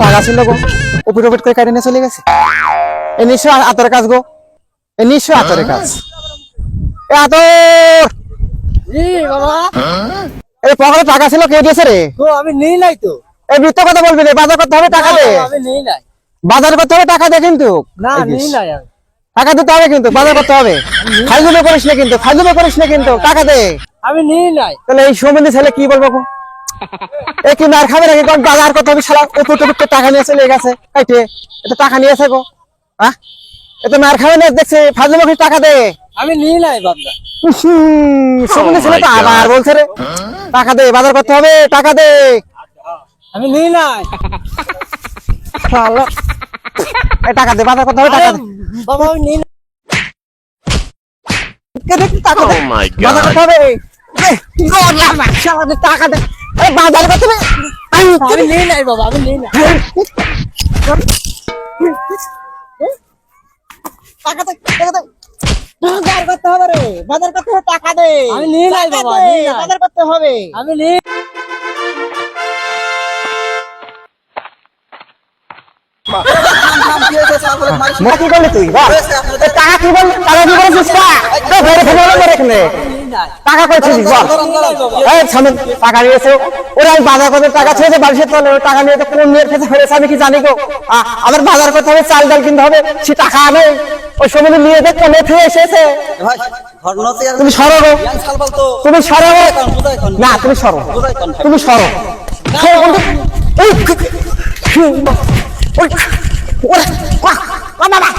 টাকা ছিল গো। ওপিট ওপিট করে কেটে নিয়ে চলে গেছে। এ নিশ্চয় আতরের কাজ গো। এ নিশ্চয় আতরের কাজ। এ আতর! এ পকেটে টাকা ছিল কে দিয়েছে রে? আমি নেই নাই তো। এই বৃত্ত কথা বলবি রে বাজার করতে হবে টাকা দে। আমি নেই নাই। বাজার করতে হবে টাকা দে কিন্তু। না নেই। নাই টাকা দিতে হবে কিন্তু বাজার করতে হবে। ফাইজুবে করিস না কিন্তু ফাইজুবে করিস না কিন্তু টাকা দে। আমি নেই নাই। তাহলে এই সম্বন্ধে ছেলে কি বলব গো? মার খাবে নাকি? কোন বাজার করতে হবে শালা? উপর টুপুর টাকা নিয়ে চলে গেছে। কাইটে এটা টাকা নিয়েছে গো। হ্যাঁ? এটা মার খাবে না দেখছে ফাজলে মুখে টাকা দে। আমি নেই নাই বাবদা সম্বন্ধে ছেলে তো আবার বলছে রে। টাকা দে বাজার করতে হবে টাকা দে। আমি নেই নাই। শালা। টাকা দে বাজার করতে হবে টাকা দে। বাবা আমি নেই নাই টাকা দে? Oh বাজার করতে হবে। দে, গো, না, না, শালা দে, টাকা দে। এই বাজার করতে আমি নেই নাই বাবা আমি নেই নাই। টাকা দে টাকা দে। বাজার করতে হবে রে বাজার করতে হবে টাকা দে। আমি নিয়ে নাই বাবা, নিয়ে। বাজার করতে হবে। আমি নেই। করলি তুই? টাকা কি বল টাকা কি করেছিস তা তো ঘরে ফেলে বলে রেখে নে নেই নাই টাকা করেছিস বল এই সামনে টাকা নিয়েছে ওরা আমি বাজার করতে টাকা ছেড়ে বাড়িতে চলে ওই টাকা নিয়ে তো কোন মেয়ের কাছে ফেরেছে আমি কি জানি গো আমার বাজার করতে হবে চাল ডাল কিনতে হবে সে টাকা আনে ওই সময় নিয়ে দেখ কোনে থেকে এসেছে তুমি সরো ইয়াং তুমি সরো না তুমি সরো তুমি সরো। এই, ওই, ওরে, বাবা,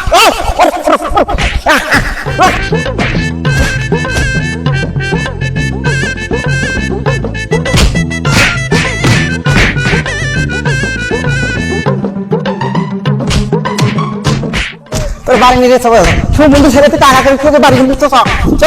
বাড়ি নিয়ে হবে। শুন বন্ধু ছেলে তুই টাকা করে বাড়ি কিন্তু চ